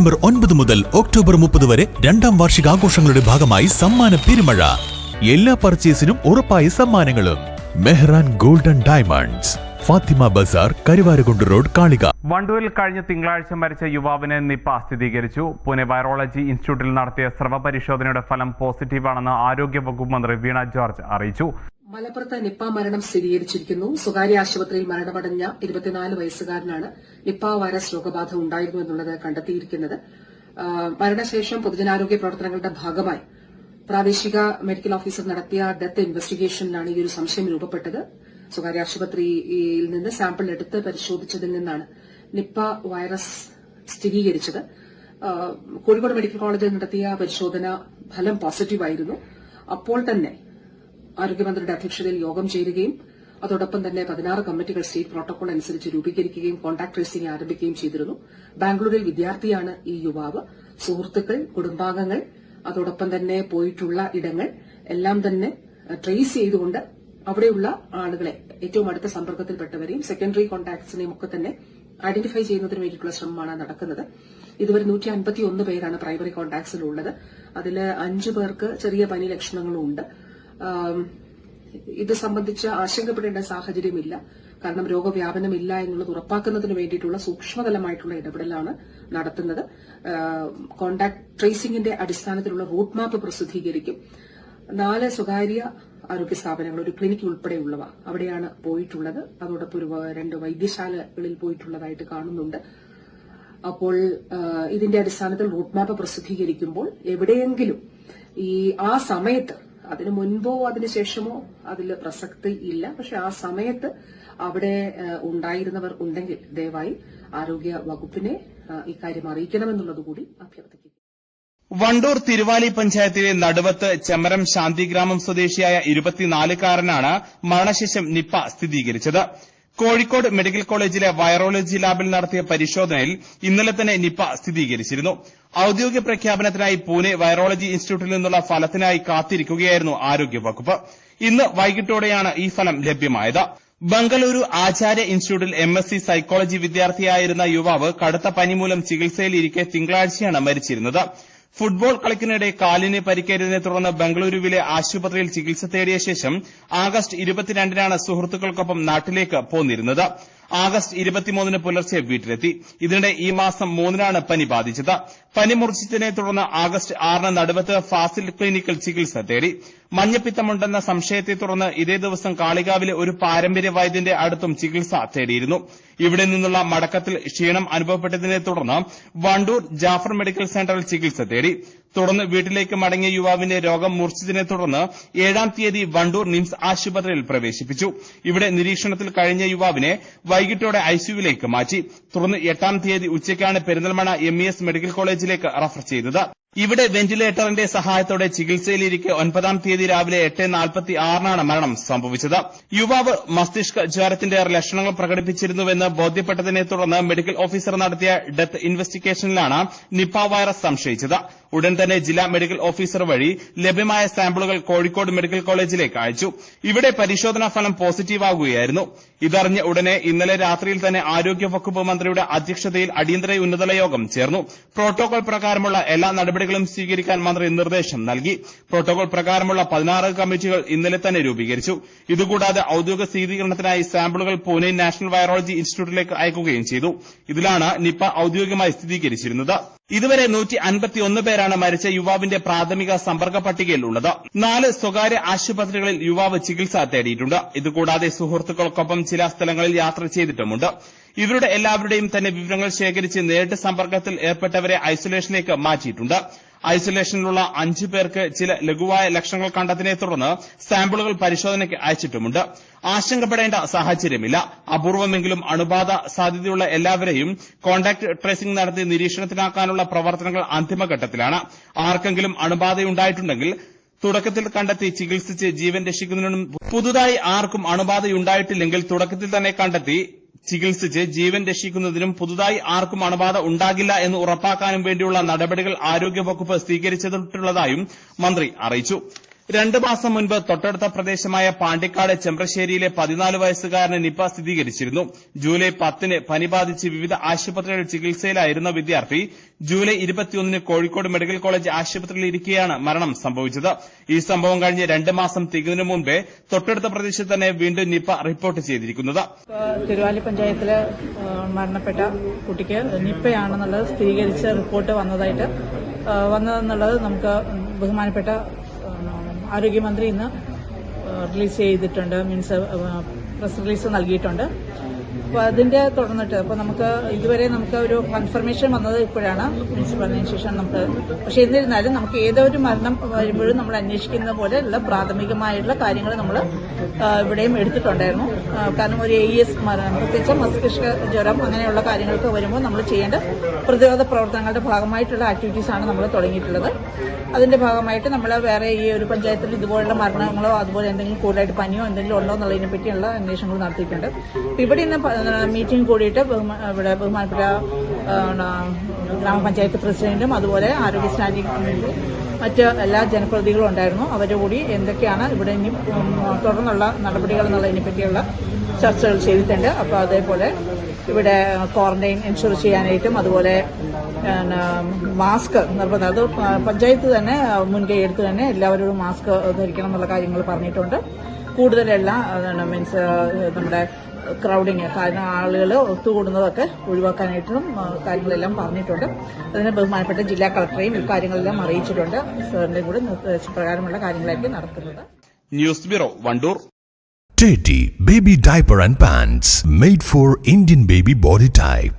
September ഒൻപത് മുതൽ October മുപ്പത് വരെ രണ്ടാം വാർഷികാഘോഷങ്ങളുടെ ഭാഗമായി സമ്മാന പെരുമഴ. എല്ലാ പർച്ചേസിനും ഉറപ്പായ സമ്മാനങ്ങളും. Mehran golden diamonds Fathima Bazar Karuvarakundu road കാളിക. വണ്ടൂരിൽ കഴിഞ്ഞ തിങ്കളാഴ്ച മരിച്ച യുവാവിന് നിപ്പ സ്ഥിരീകരിച്ചു. പൂനെ വൈറോളജി ഇൻസ്റ്റിറ്റ്യൂട്ടിൽ നടത്തിയ സ്രവ പരിശോധനയുടെ ഫലം പോസിറ്റീവാണെന്ന് ആരോഗ്യ വകുപ്പ് മന്ത്രി വീണ ജോർജ് അറിയിച്ചു. മലപ്പുറത്ത് നിപ്പ മരണം സ്ഥിരീകരിച്ചിരിക്കുന്നു. സ്വകാര്യ ആശുപത്രിയിൽ മരണമടഞ്ഞ ഇരുപത്തിനാല് വയസ്സുകാരനാണ് നിപ്പ വൈറസ് രോഗബാധ ഉണ്ടായിരുന്നു എന്നുള്ളത് കണ്ടെത്തിയിരിക്കുന്നത്. മരണശേഷം പൊതുജനാരോഗ്യ പ്രവർത്തനങ്ങളുടെ ഭാഗമായി പ്രാദേശിക മെഡിക്കൽ ഓഫീസർ നടത്തിയ ഡെത്ത് ഇൻവെസ്റ്റിഗേഷനിലാണ് ഈ ഒരു സംശയം രൂപപ്പെട്ടത്. സ്വകാര്യ ആശുപത്രിയിൽ നിന്ന് സാമ്പിൾ എടുത്ത് പരിശോധിച്ചതിൽ നിന്നാണ് നിപ്പ വൈറസ് സ്ഥിരീകരിച്ചത്. കോഴിക്കോട് മെഡിക്കൽ കോളേജിൽ നടത്തിയ പരിശോധന ഫലം പോസിറ്റീവായിരുന്നു. അപ്പോൾ തന്നെ ആരോഗ്യമന്ത്രിയുടെ അധ്യക്ഷതയിൽ യോഗം ചേരുകയും അതോടൊപ്പം തന്നെ പതിനാറ് കമ്മിറ്റികൾ സ്റ്റേറ്റ് പ്രോട്ടോകോൾ അനുസരിച്ച് രൂപീകരിക്കുകയും കോൺടാക്ട് ട്രേസിംഗ് ആരംഭിക്കുകയും ചെയ്തിരുന്നു. ബാംഗ്ലൂരിൽ വിദ്യാർത്ഥിയാണ് ഈ യുവാവ്. സുഹൃത്തുക്കൾ കുടുംബാംഗങ്ങൾ അതോടൊപ്പം തന്നെ പോയിട്ടുള്ള ഇടങ്ങൾ എല്ലാം തന്നെ ട്രേസ് ചെയ്തുകൊണ്ട് അവിടെയുള്ള ആളുകളെ ഏറ്റവും അടുത്ത സമ്പർക്കത്തിൽപ്പെട്ടവരെയും സെക്കൻഡറി കോൺടാക്ട്സിനെയും ഒക്കെ തന്നെ ഐഡന്റിഫൈ ചെയ്യുന്നതിന് വേണ്ടിയിട്ടുള്ള ശ്രമമാണ് നടക്കുന്നത്. ഇതുവരെ നൂറ്റി അൻപത്തി ഒന്ന് പേരാണ് പ്രൈമറി കോൺടാക്ട്സിലുള്ളത് അതിൽ അഞ്ചു പേർക്ക് ചെറിയ പനി ലക്ഷണങ്ങളും ഉണ്ട്. ഇത് സംബന്ധിച്ച് ആശങ്കപ്പെടേണ്ട സാഹചര്യമില്ല. കാരണം രോഗവ്യാപനമില്ല എന്നുള്ളത് ഉറപ്പാക്കുന്നതിന് വേണ്ടിയിട്ടുള്ള സൂക്ഷ്മതലമായിട്ടുള്ള ഇടപെടലാണ് നടത്തുന്നത്. കോണ്ടാക്ട് ട്രേസിംഗിന്റെ അടിസ്ഥാനത്തിലുള്ള റൂട്ട് മാപ്പ് പ്രസിദ്ധീകരിക്കും. നാല് സ്വകാര്യ ആരോഗ്യ സ്ഥാപനങ്ങൾ ഒരു ക്ലിനിക് ഉൾപ്പെടെയുള്ളവ അവിടെയാണ് പോയിട്ടുള്ളത്. അതോടൊപ്പം ഒരു രണ്ട് വൈദ്യശാലകളിൽ പോയിട്ടുള്ളതായിട്ട് കാണുന്നുണ്ട്. അപ്പോൾ ഇതിന്റെ അടിസ്ഥാനത്തിൽ റൂട്ട് മാപ്പ് പ്രസിദ്ധീകരിക്കുമ്പോൾ എവിടെയെങ്കിലും ഈ ആ സമയത്ത് അതിനു മുൻപോ അതിനു ശേഷമോ അതിൽ പ്രസക്തി ഇല്ല. പക്ഷെ ആ സമയത്ത് അവിടെ ഉണ്ടായിരുന്നവർ ഉണ്ടെങ്കിൽ ദയവായി ആരോഗ്യ വകുപ്പിനെ ഇക്കാര്യം അറിയിക്കണമെന്നുള്ളത് കൂടി അഭ്യർത്ഥിക്കുന്നു. വണ്ടൂർ തിരുവാലി പഞ്ചായത്തിലെ നടുവത്ത് ചെമരം ശാന്തിഗ്രാമം സ്വദേശിയായ ഇരുപത്തിനാലുകാരനാണ് മരണശേഷം നിപ്പ സ്ഥിരീകരിച്ചത്. കോഴിക്കോട് മെഡിക്കൽ കോളേജിലെ വൈറോളജി ലാബിൽ നടത്തിയ പരിശോധനയിൽ ഇന്നലെ തന്നെ നിപ സ്ഥിരീകരിച്ചിരുന്നു. ഔദ്യോഗിക പ്രഖ്യാപനത്തിനായി പൂനെ വൈറോളജി ഇൻസ്റ്റിറ്റ്യൂട്ടിൽ നിന്നുള്ള ഫലത്തിനായി കാത്തിരിക്കുകയായിരുന്നു ആരോഗ്യവകുപ്പ്. ഇന്ന് വൈകിട്ടോടെയാണ് ഈ ഫലം ലഭ്യമായത്. ബംഗളൂരു ആചാര്യ ഇൻസ്റ്റിറ്റ്യൂട്ടിൽ എം എസ് സി സൈക്കോളജി വിദ്യാർത്ഥിയായിരുന്ന യുവാവ് കടുത്ത പനി മൂലം ചികിത്സയിലിരിക്കെ തിങ്കളാഴ്ചയാണ് മരിച്ചിരുന്നത്. ഫുട്ബോൾ കളിക്കിനിടെ കാലിന് പരിക്കേറ്റതിനെ തുടർന്ന് ബംഗളൂരുവിലെ ആശുപത്രിയിൽ ചികിത്സ തേടിയ ശേഷം ആഗസ്റ്റ് ഇരുപത്തിരണ്ടിനാണ് സുഹൃത്തുക്കൾക്കൊപ്പം നാട്ടിലേക്ക് പോന്നിരുന്നത്. ആഗസ്റ്റ് ഇരുപത്തിമൂന്നിന് പുലർച്ചെ വീട്ടിലെത്തി. ഇതിനിടെ ഈ മാസം മൂന്നിനാണ് പനി ബാധിച്ചത്. പനി മൂർച്ഛിച്ചതിനെ തുടർന്ന് ആഗസ്റ്റ് ആറിന് നടുവത്ത് ഫാസിൽ ക്ലിനിക്കിൽ ചികിത്സ തേടി. മഞ്ഞപ്പിത്തമുണ്ടെന്ന സംശയത്തെ തുടർന്ന് ഇതേ ദിവസം കാളികാവിലെ ഒരു പാരമ്പര്യ വൈദ്യന്റെ അടുത്തും ചികിത്സ തേടിയിരുന്നു. ഇവിടെ നിന്നുള്ള മടക്കത്തിൽ ക്ഷീണം അനുഭവപ്പെട്ടതിനെ തുടർന്ന് വണ്ടൂർ ജാഫർ മെഡിക്കൽ സെന്ററിൽ ചികിത്സ തേടി. തുടർന്ന് വീട്ടിലേക്ക് മടങ്ങിയ യുവാവിന്റെ രോഗം മൂർച്ഛിച്ചതിനെ തുടർന്ന് ഏഴാം തീയതി വണ്ടൂർ നിംസ് ആശുപത്രിയിൽ പ്രവേശിപ്പിച്ചു. ഇവിടെ നിരീക്ഷണത്തിൽ കഴിഞ്ഞ യുവാവിനെ വൈകിട്ടോടെ ഐസിയുവിലേക്ക് മാറ്റി. തുടർന്ന് എട്ടാം തീയതി ഉച്ചയ്ക്കാണ് പെരിന്തൽമണ്ണ എം മെഡിക്കൽ കോളേജിലേക്ക് റഫർ ചെയ്തത്. ഇവിടെ വെന്റിലേറ്ററിന്റെ സഹായത്തോടെ ചികിത്സയിലിരിക്കെ ഒൻപതാം തീയതി രാവിലെ എട്ട് നാൽപ്പത്തി ആറിനാണ് മരണം സംഭവിച്ചത്. യുവാവ് മസ്തിഷ്ക ജ്വരത്തിന്റെ ലക്ഷണങ്ങൾ പ്രകടിപ്പിച്ചിരുന്നുവെന്ന് ബോധ്യപ്പെട്ടതിനെ തുടർന്ന് മെഡിക്കൽ ഓഫീസർ നടത്തിയ ഡെത്ത് ഇൻവെസ്റ്റിഗേഷനിലാണ് നിപ വൈറസ് സംശയിച്ചത്. ഉടൻ തന്നെ ജില്ലാ മെഡിക്കൽ ഓഫീസർ വഴി ലഭ്യമായ സാമ്പിളുകൾ കോഴിക്കോട് മെഡിക്കൽ കോളേജിലേക്ക് അയച്ചു. ഇവിടെ പരിശോധനാ ഫലം പോസിറ്റീവാകുകയായിരുന്നു ഇതറിഞ്ഞ ഉടനെ ഇന്നലെ രാത്രിയിൽ തന്നെ ആരോഗ്യ വകുപ്പ് മന്ത്രിയുടെ അധ്യക്ഷതയിൽ അടിയന്തര ഉന്നതല യോഗം ചേർന്നു. പ്രോട്ടോകോൾ പ്രകാരമുള്ള എല്ലാ നടപടികളും സ്വീകരിക്കാൻ മന്ത്രി നിർദ്ദേശം നൽകി. പ്രോട്ടോകോൾ പ്രകാരമുള്ള പതിനാറ് കമ്മിറ്റികൾ ഇന്നലെ തന്നെ രൂപീകരിച്ചു. ഇതുകൂടാതെ ഔദ്യോഗിക സ്ഥിരീകരണത്തിനായി സാമ്പിളുകൾ പൂനെ നാഷണൽ വൈറോളജി ഇൻസ്റ്റിറ്റ്യൂട്ടിലേക്ക് അയക്കുകയും ചെയ്തു. ഇതിലാണ് നിപ ഔദ്യോഗികമായി സ്ഥിരീകരിച്ചിരുന്നത്. ഇതുവരെ നൂറ്റി അൻപത്തിയൊന്ന് പേരാണ് മരിച്ച യുവാവിന്റെ പ്രാഥമിക സമ്പർക്ക പട്ടികയിലുള്ളത്. നാല് സ്വകാര്യ ആശുപത്രികളിൽ യുവാവ് ചികിത്സ തേടിയിട്ടുണ്ട്. ഇതുകൂടാതെ സുഹൃത്തുക്കൾക്കൊപ്പം ചില സ്ഥലങ്ങളിൽ യാത്ര ചെയ്തിട്ടുമുണ്ട്. ഇവരുടെ എല്ലാവരുടെയും തന്നെ വിവരങ്ങൾ ശേഖരിച്ച് നേരിട്ട് സമ്പർക്കത്തിൽ ഏർപ്പെട്ടവരെ ഐസൊലേഷനിലേക്ക് മാറ്റിയിട്ടുണ്ട്. ഐസൊലേഷനിലുള്ള അഞ്ചു പേർക്ക് ചില ലഘുവായ ലക്ഷണങ്ങൾ കണ്ടതിനെ തുടർന്ന് സാമ്പിളുകൾ പരിശോധനയ്ക്ക് അയച്ചിട്ടുമുണ്ട്. ആശങ്കപ്പെടേണ്ട സാഹചര്യമില്ല. അപൂർവമെങ്കിലും അണുബാധ സാധ്യതയുള്ള എല്ലാവരെയും കോൺടാക്ട് ട്രേസിംഗ് നടത്തി നിരീക്ഷണത്തിലാക്കാനുള്ള പ്രവർത്തനങ്ങൾ അന്തിമഘട്ടത്തിലാണ്. ആർക്കെങ്കിലും അണുബാധയുണ്ടായിട്ടുണ്ടെങ്കിൽ തുടക്കത്തിൽ കണ്ടെത്തി ചികിത്സിച്ച് ജീവൻ രക്ഷിക്കുന്നതിനും പുതുതായി ആർക്കും അണുബാധയുണ്ടായിട്ടില്ലെങ്കിൽ തുടക്കത്തിൽ തന്നെ കണ്ടെത്തി ചികിത്സിച്ച് ജീവൻ രക്ഷിക്കുന്നതിനും പുതുതായി ആർക്കും അണുബാധ ഉണ്ടാകില്ല എന്ന് ഉറപ്പാക്കാനും വേണ്ടിയുള്ള നടപടികൾ ആരോഗ്യവകുപ്പ് സ്വീകരിച്ചിട്ടുള്ളതായും മന്ത്രി അറിയിച്ചു. രണ്ടു മാസം മുൻപ് തൊട്ടടുത്ത പ്രദേശമായ പാണ്ടിക്കാട് ചെമ്പ്രശ്ശേരിയിലെ പതിനാല് വയസ്സുകാരന് നിപ സ്ഥിരീകരിച്ചിരുന്നു. ജൂലൈ പത്തിന് പനി ബാധിച്ച് വിവിധ ആശുപത്രികളിൽ ചികിത്സയിലായിരുന്ന വിദ്യാർത്ഥി ജൂലൈ ഇരുപത്തിയൊന്നിന് കോഴിക്കോട് മെഡിക്കൽ കോളേജ് ആശുപത്രിയിൽ ഇരിക്കെയാണ് മരണം സംഭവിച്ചത്. ഈ സംഭവം കഴിഞ്ഞ് രണ്ട് മാസം തികഞ്ഞതിനു മുമ്പേ തൊട്ടടുത്ത പ്രദേശത്ത് തന്നെ വീണ്ടും നിപ റിപ്പോർട്ട് ചെയ്തിരിക്കുന്നത്. തിരുവാലി പഞ്ചായത്തിലെ മരണപ്പെട്ട കുട്ടിക്ക് നിപ്പയാണെന്നുള്ളത് സ്ഥിരീകരിച്ച റിപ്പോർട്ട് വന്നതായിട്ട് വന്നതെന്നുള്ളത് നമുക്ക് ബഹുമാനപ്പെട്ട ആരോഗ്യമന്ത്രി ഇന്ന് റിലീസ് ചെയ്തിട്ടുണ്ട് മീൻസ് പ്രസ് റിലീസ് നൽകിയിട്ടുണ്ട്. അപ്പോൾ അതിന്റെ തുടർന്നിട്ട് അപ്പോൾ നമുക്ക് ഇതുവരെ നമുക്ക് ഒരു കൺഫർമേഷൻ വന്നത് ഇപ്പോഴാണ്. പ്രിൻസിപ്പൽ പറഞ്ഞതിന് ശേഷം നമുക്ക് പക്ഷേ എന്നിരുന്നാലും നമുക്ക് ഏതൊരു മരണം വരുമ്പോഴും നമ്മൾ അന്വേഷിക്കുന്ന പോലെയുള്ള പ്രാഥമികമായിട്ടുള്ള കാര്യങ്ങൾ നമ്മൾ ഇവിടെയും എടുത്തിട്ടുണ്ടായിരുന്നു. കാരണം ഒരു എ എസ് മരണം പ്രത്യേകിച്ച് മസ്തിഷ്ക ജ്വരം അങ്ങനെയുള്ള കാര്യങ്ങൾക്ക് വരുമ്പോൾ നമ്മൾ ചെയ്യേണ്ട പ്രതിരോധ പ്രവർത്തനങ്ങളുടെ ഭാഗമായിട്ടുള്ള ആക്ടിവിറ്റീസാണ് നമ്മൾ തുടങ്ങിയിട്ടുള്ളത്. അതിന്റെ ഭാഗമായിട്ട് നമ്മൾ വേറെ ഈ ഒരു പഞ്ചായത്തിൽ ഇതുപോലുള്ള മരണങ്ങളോ അതുപോലെ എന്തെങ്കിലും കൂടുതലായിട്ട് പനിയോ എന്തെങ്കിലും ഉണ്ടോ എന്നുള്ളതിനെ പറ്റിയുള്ള അന്വേഷണങ്ങൾ നടത്തിയിട്ടുണ്ട്. ഇവിടെ ഇന്ന് മീറ്റിംഗ് കൂടിയിട്ട് ഇവിടെ ബഹുമാനപ്പെട്ട ഗ്രാമപഞ്ചായത്ത് പ്രസിഡന്റും അതുപോലെ ആരോഗ്യ സ്റ്റാൻഡിംഗ് മറ്റ് എല്ലാ ജനപ്രതിനിധികളും ഉണ്ടായിരുന്നു. അവരുടെ കൂടി എന്തൊക്കെയാണ് ഇവിടെ ഇനി തുടർന്നുള്ള നടപടികൾ എന്നുള്ളതിനെ പറ്റിയുള്ള ചർച്ചകൾ ചെയ്തിട്ടുണ്ട്. അപ്പോൾ അതേപോലെ ഇവിടെ ക്വാറന്റൈൻ എൻഷുർ ചെയ്യാനായിട്ടും അതുപോലെ മാസ്ക് നിർബന്ധം. അത് പഞ്ചായത്ത് തന്നെ മുൻകൈ എടുത്ത് തന്നെ എല്ലാവരോടും മാസ്ക് ധരിക്കണം എന്നുള്ള കാര്യങ്ങൾ പറഞ്ഞിട്ടുണ്ട്. കൂടുതലെല്ലാം മീൻസ് നമ്മുടെ ക്രൗഡിങ് കാരണം ആളുകൾ ഒത്തുകൂടുന്നതൊക്കെ ഒഴിവാക്കാനായിട്ടും കാര്യങ്ങളെല്ലാം പറഞ്ഞിട്ടുണ്ട്. അതിന് ബഹുമാനപ്പെട്ട ജില്ലാ കളക്ടറേയും ഇക്കാര്യങ്ങളെല്ലാം അറിയിച്ചിട്ടുണ്ട്. സാറിന്റെ കൂടെ നിർദ്ദേശപ്രകാരമുള്ള കാര്യങ്ങളായിരിക്കും നടക്കുന്നത് news bureau Wandoor. Teddy Baby Diaper and Pants made for Indian baby body type.